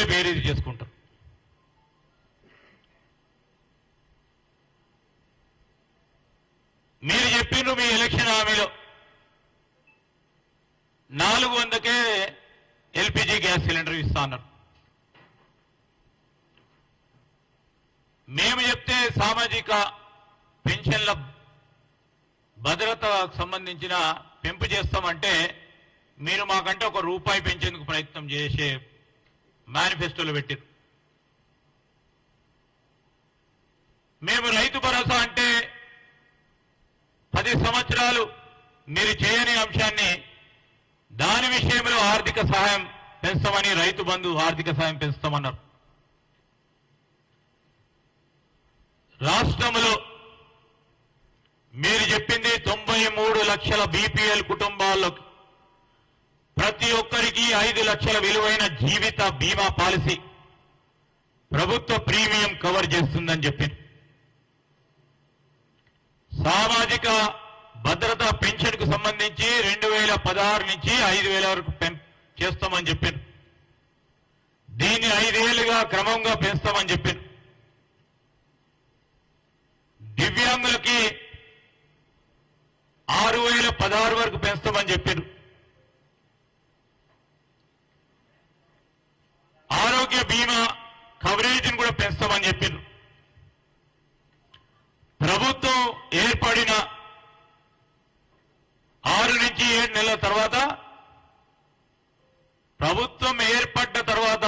వాళ్ళే బేరీజ్ చేసుకుంటారు. మీరు చెప్పిండ్రు మీ ఎలక్షన్ హామీలో నాలుగు వందకే ఎల్పిజి గ్యాస్ సిలిండర్ ఇస్తా అన్నారు. మేము చెప్తే సామాజిక పెన్షన్ల భద్రతకు సంబంధించిన పెంపు చేస్తామంటే మీరు మాకంటే ఒక రూపాయి పెంచేందుకు ప్రయత్నం చేసే మేనిఫెస్టోలో పెట్టారు. మేము రైతు భరోసా అంటే పది సంవత్సరాలు మీరు చేయని అంశాన్ని దాని విషయంలో ఆర్థిక సహాయం పెంచమని రైతు బంధు ఆర్థిక సహాయం పెంచుతామన్నారు. రాష్ట్రంలో మీరు చెప్పింది తొంభై మూడు లక్షల బీపీఎల్ కుటుంబాల్లోకి ప్రతి ఒక్కరికి ఐదు లక్షల విలువైన జీవిత బీమా పాలసీ. ప్రభుత్వ ప్రీమియం కవర్ చేస్తుందని చెప్పింది సామాజిక భద్రత పెన్షన్కు సంబంధించి రెండు వేల పదహారు నుంచి ఐదు వేల వరకు పెం చేస్తామని చెప్పాను దీన్ని ఐదేళ్ళుగా క్రమంగా పెంచుతామని చెప్పారు. దివ్యాంగులకి ఆరు వేల పదహారు వరకు పెంచుతామని చెప్పారు. ఆరోగ్య బీమా కవరేజీని కూడా పెంచుతామని చెప్పారు ప్రభుత్వం ఏర్పడిన ఆరు నుంచి ఏడు నెలల తర్వాత ప్రభుత్వం ఏర్పడ్డ తర్వాత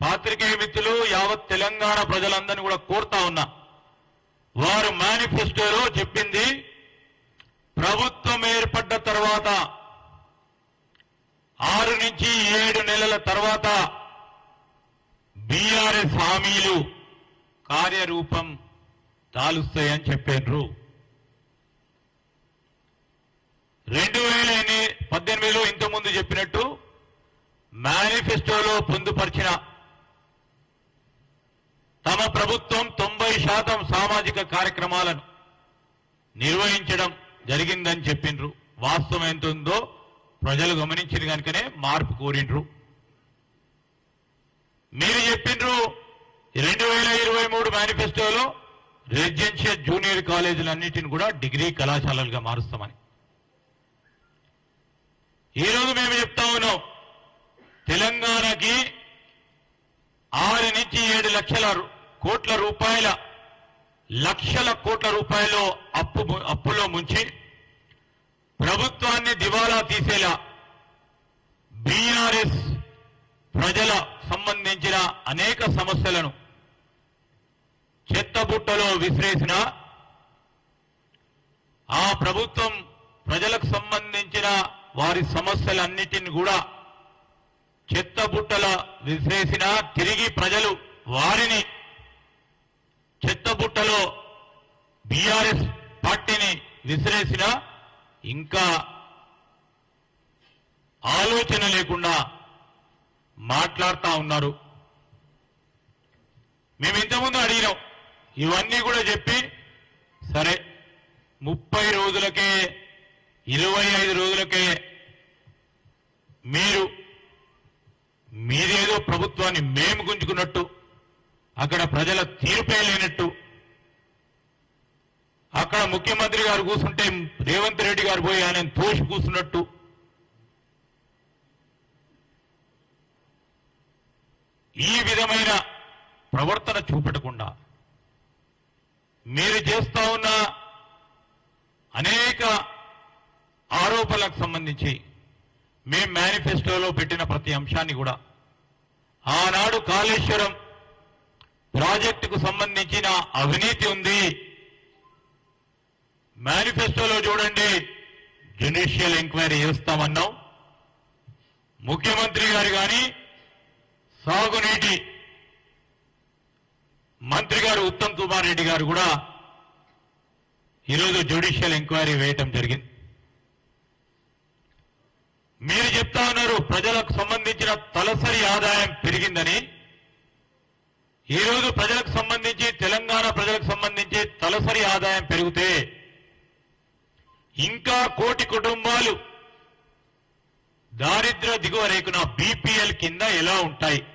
పాత్రికేయ మిత్రులు యావత్ తెలంగాణ ప్రజలందరినీ కూడా కోరుతా ఉన్నా వారు మేనిఫెస్టోలో చెప్పింది ప్రభుత్వం ఏర్పడ్డ తర్వాత ఆరు నుంచి ఏడు నెలల తర్వాత బీఆర్ఎస్ హామీలు కార్యరూపం దాలుస్తాయని చెప్పారు రెండు వేల పద్దెనిమిదిలో ఇంతకుముందు చెప్పినట్టు మేనిఫెస్టోలో పొందుపరిచిన తమ ప్రభుత్వం తొంభై శాతం సామాజిక కార్యక్రమాలను నిర్వహించడం జరిగిందని చెప్పిండ్రు వాస్తవం ఎంత ఉందో ప్రజలు గమనించింది కనుకనే మార్పు కోరిండ్రు. మీరు చెప్పిండ్రు రెండు వేల ఇరవై మూడు మేనిఫెస్టోలో రెసిడెన్షియల్ జూనియర్ కాలేజీలన్నిటిని కూడా డిగ్రీ కళాశాలలుగా మారుస్తామని. ఈ రోజు మేము చెప్తా ఉన్నాం తెలంగాణకి ఆరు నుంచి ఏడు లక్షల కోట్ల రూపాయల లక్షల కోట్ల రూపాయలు అప్పు ము- అప్పులో ముంచి ప్రభుత్వాన్ని దివాలా తీసేలా బీఆర్ఎస్ ప్రజల సంబంధించిన అనేక సమస్యలను చెత్తబుట్టలో విసిరేసిన ఆ ప్రభుత్వం ప్రజలకు సంబంధించిన వారి సమస్యలన్నిటిని కూడా చెత్తబుట్టల విసిరేసిన తిరిగి ప్రజలు వారిని చెత్తబుట్టలో బీఆర్ఎస్ పార్టీని విసిరేసిన ఇంకా ఆలోచన లేకుండా మాట్లాడుతూ ఉన్నారు. మేము ఇంతకుముందు అడిగినాం. ఇవన్నీ కూడా చెప్పి సరే ముప్పై రోజులకే ఇరవై ఐదు రోజులకే మీరు మీరేదో ప్రభుత్వాన్ని మేము గుంజుకున్నట్టు అక్కడ ప్రజల తీర్పే లేనట్టు అక్కడ ముఖ్యమంత్రి గారు కూర్చుంటే రేవంత్ రెడ్డి గారు పోయి ఆయన తోసి కూర్చున్నట్టు. ఈ విధమైన ప్రవర్తన చూపెట్టకుండా మీరు చేస్తా ఉన్న అనేక ఆరోపణలకు సంబంధించి మేం మేనిఫెస్టోలో పెట్టిన ప్రతి అంశాన్ని కూడా ఆనాడు కాళేశ్వరం ప్రాజెక్టుకు సంబంధించిన అవినీతి ఉంది. మేనిఫెస్టోలో చూడండి జ్యుడిషియల్ ఎంక్వైరీ చేస్తామన్నాం. ముఖ్యమంత్రి గారు కానీ సాగునీటి మంత్రి గారు ఉత్తమ్ కుమార్ రెడ్డి గారు కూడా ఈరోజు జ్యుడిషియల్ ఎంక్వైరీ వేయటం జరిగింది. మీరు చెప్తా ఉన్నారు ప్రజలకు సంబంధించిన తలసరి ఆదాయం పెరిగిందని. ఈ రోజు ప్రజలకు సంబంధించి తెలంగాణ ప్రజలకు సంబంధించి తలసరి ఆదాయం పెరిగితే ఇంకా కోటి కుటుంబాలు. దారిద్ర దిగువ రేకున బీపీఎల్ కింద ఎలా ఉంటాయి?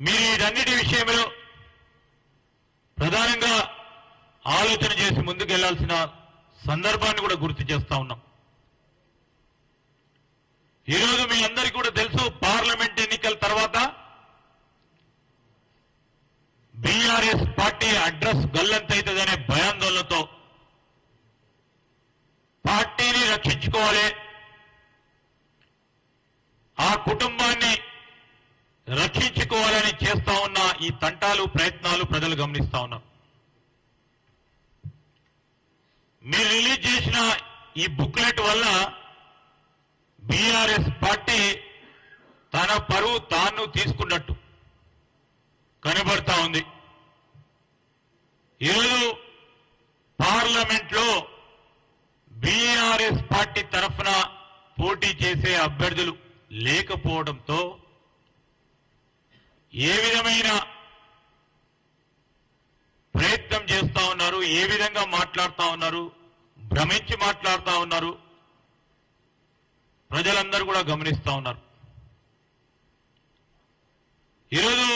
మీరు వీటన్నిటి విషయంలో ప్రధానంగా ఆలోచన చేసి ముందుకెళ్ళాల్సిన సందర్భాన్ని కూడా గుర్తు చేస్తా ఉన్నాం. ఈరోజు మీ అందరికీ కూడా తెలుసు పార్లమెంట్ ఎన్నికల తర్వాత బీఆర్ఎస్ పార్టీ అడ్రస్ గల్లంతైతుందనే భయాందోళనతో పార్టీని రక్షించుకోవాలి. ఆ కుటుంబాన్ని రక్షించుకోవాలని చేస్తా ఉన్న ఈ తంటాలు ప్రయత్నాలు ప్రజలు గమనిస్తా ఉన్నారు. మీరు రిలీజ్ చేసిన ఈ బుక్లెట్ వల్ల బీఆర్ఎస్ పార్టీ తన పరువు తాను తీసుకున్నట్టు కనబడతా ఉంది. ఈరోజు పార్లమెంట్లో బీఆర్ఎస్ పార్టీ తరఫున పోటీ చేసే అభ్యర్థులు లేకపోవడంతో ఏ విధమైన ప్రయత్నం చేస్తా ఉన్నారు ఏ విధంగా మాట్లాడుతా ఉన్నారు భ్రమించి మాట్లాడుతా ఉన్నారు ప్రజలందరూ కూడా గమనిస్తా ఉన్నారు. ఈరోజు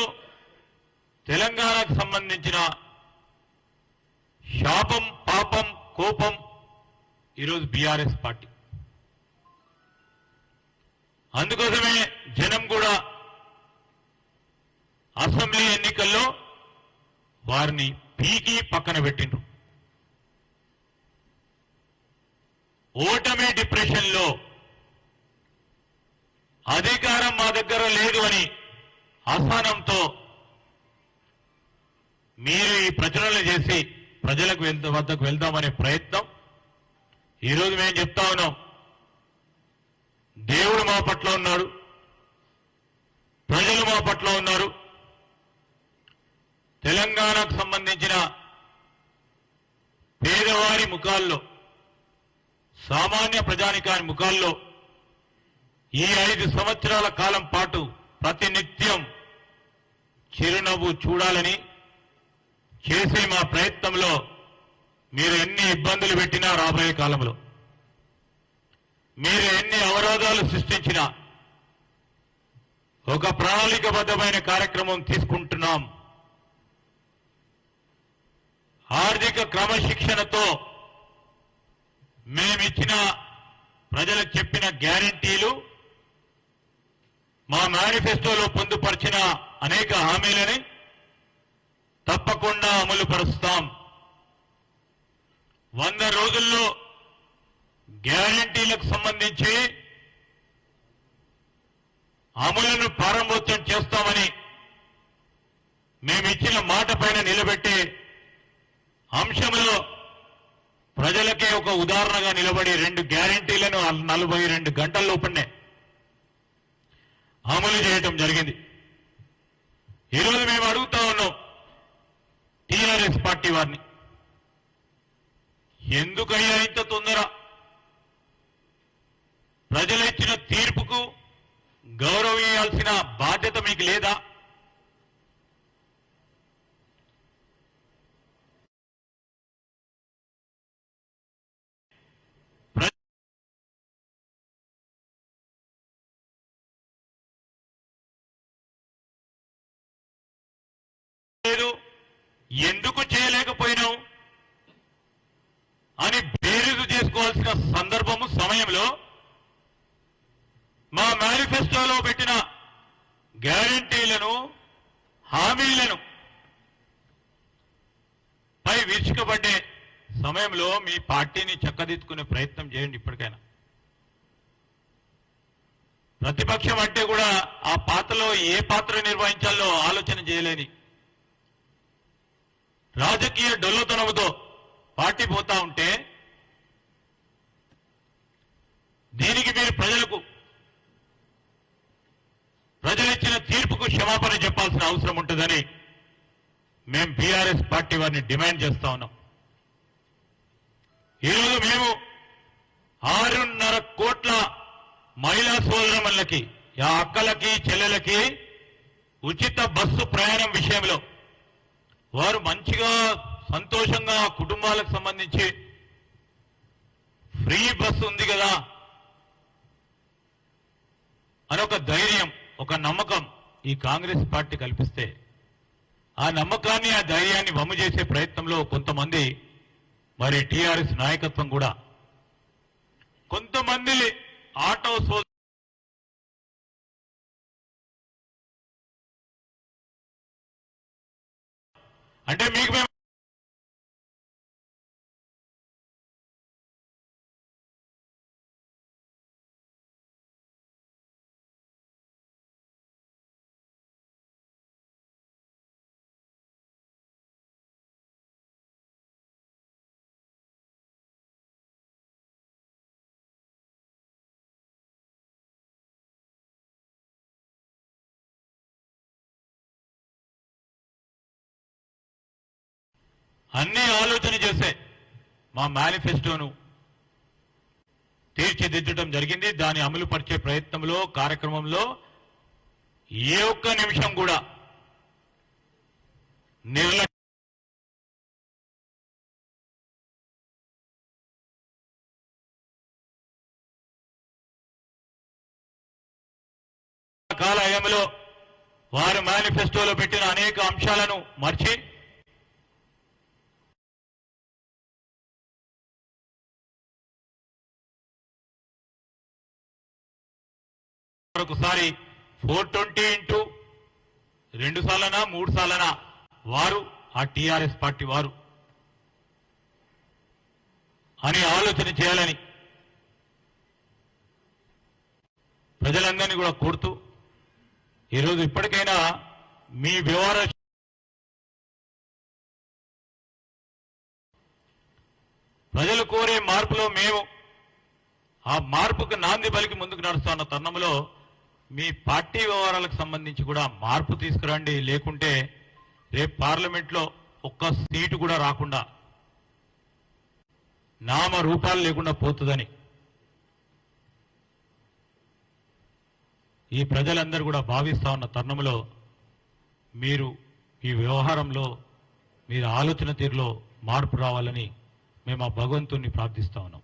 తెలంగాణకు సంబంధించిన శాపం పాపం కోపం ఈరోజు బీఆర్ఎస్ పార్టీ. అందుకోసమే జనం కూడా అసెంబ్లీ ఎన్నికల్లో వారిని పీకి పక్కన పెట్టిండ్రు. ఓటమి డిప్రెషన్లో అధికారం మా దగ్గర లేదు అని అసహనంతో మీరు ఈ ప్రచురణలు చేసి ప్రజలకు వెళ్తా వద్దకు వెళ్దామనే ప్రయత్నం ఈరోజు మేము చెప్తా ఉన్నాం. దేవుడు మా పట్ల ఉన్నాడు. ప్రజలు మా పట్ల ఉన్నారు. తెలంగాణకు సంబంధించిన పేదవారి ముఖాల్లో సామాన్య ప్రజానికాని ముఖాల్లో ఈ ఐదు సంవత్సరాల కాలం పాటు ప్రతినిత్యం చిరునవ్వు చూడాలని చేసే మా ప్రయత్నంలో మీరు ఎన్ని ఇబ్బందులు పెట్టినా రాబోయే కాలంలో. మీరు ఎన్ని అవరోధాలు సృష్టించినా. ఒక ప్రణాళికబద్ధమైన కార్యక్రమం తీసుకుంటున్నాం. ఆర్థిక క్రమశిక్షణతో మేమిచ్చిన ప్రజలకు చెప్పిన గ్యారంటీలు మా మేనిఫెస్టోలో పొందుపరిచిన అనేక హామీలని తప్పకుండా అమలు పరుస్తాం. వంద రోజుల్లో గ్యారంటీలకు సంబంధించి అమలును ప్రారంభోత్సవం చేస్తామని మేమిచ్చిన మాట పైన నిలబెట్టే అంశంలో ప్రజలకే ఒక ఉదాహరణగా నిలబడి రెండు గ్యారంటీలను నలభై రెండు గంటల లోపలనే అమలు చేయటం జరిగింది. ఈరోజు మేము అడుగుతా ఉన్నాం టీఆర్ఎస్ పార్టీ వారిని. ఎందుకయ్యా ఇంత తొందర? ప్రజలు ఇచ్చిన తీర్పుకు గౌరవించాల్సిన బాధ్యత మీకు లేదా? లేదు. ఎందుకు చేయలేకపోయినా అని బేరీజు చేసుకోవాల్సిన సందర్భము సమయంలో మా మేనిఫెస్టోలో పెట్టిన గ్యారంటీలను హామీలను పై విరుచుకబడ్డే సమయంలో మీ పార్టీని చక్కదిద్దుకునే ప్రయత్నం చేయండి ఇప్పటికైనా. ప్రతిపక్షం అంటే కూడా ఆ పాత్రలో ఏ పాత్ర నిర్వహించాలో ఆలోచన చేయలేని రాజకీయ డొల్లతనముతో పార్టీ పోతా ఉంటే దీనికి మీరు ప్రజలకు ప్రజలిచ్చిన తీర్పుకు క్షమాపణ చెప్పాల్సిన అవసరం ఉంటుందని మేము బీఆర్ఎస్ పార్టీ వారిని డిమాండ్ చేస్తా ఉన్నాం. ఈరోజు మేము ఆరున్నర కోట్ల మహిళా సోదరమల్లకి ఆ అక్కలకి చెల్లెలకి ఉచిత బస్సు ప్రయాణం విషయంలో వారు మంచిగా సంతోషంగా కుటుంబాలకు సంబంధించి ఫ్రీ బస్సు ఉంది కదా. అని ఒక ధైర్యం ఒక నమ్మకం ఈ కాంగ్రెస్ పార్టీ కల్పిస్తే. ఆ నమ్మకాన్ని ఆ ధైర్యాన్ని వమ్ము చేసే ప్రయత్నంలో కొంతమంది మరి టీఆర్ఎస్ నాయకత్వం కూడా. కొంతమంది ఆటో సో అంటే మీకు మేము అన్ని ఆలోచన చేసే మా మేనిఫెస్టోను తీర్చిదిద్దడం జరిగింది. దాన్ని అమలు పరిచే ప్రయత్నంలో కార్యక్రమంలో ఏ ఒక్క నిమిషం కూడా నిర్లక్ష్యం కాల హయాంలో వారు మేనిఫెస్టోలో పెట్టిన అనేక అంశాలను మర్చి మరొకసారి ఫోర్ ట్వంటీ ఇంటూ రెండు సార్లనా మూడు సార్లనా వారు ఆ టీఆర్ఎస్ పార్టీ వారు. అని ఆలోచన చేయాలని ప్రజలందరినీ కూడా కోరుతూ ఈరోజు ఇప్పటికైనా మీ వ్యవహార ప్రజలు కోరే మార్పులో మేము ఆ మార్పుకు నాంది పలికి ముందుకు నడుస్తున్న తరుణంలో మీ పార్టీ వ్యవహారాలకు సంబంధించి కూడా మార్పు తీసుకురండి. లేకుంటే రేపు పార్లమెంట్లో ఒక్క సీటు కూడా రాకుండా నామ రూపాలు లేకుండా పోతుందని ఈ ప్రజలందరూ కూడా భావిస్తా ఉన్న తరుణంలో మీరు ఈ వ్యవహారంలో మీరు ఆలోచన తీరులో మార్పు రావాలని మేము ఆ భగవంతుణ్ణి ప్రార్థిస్తా ఉన్నాం.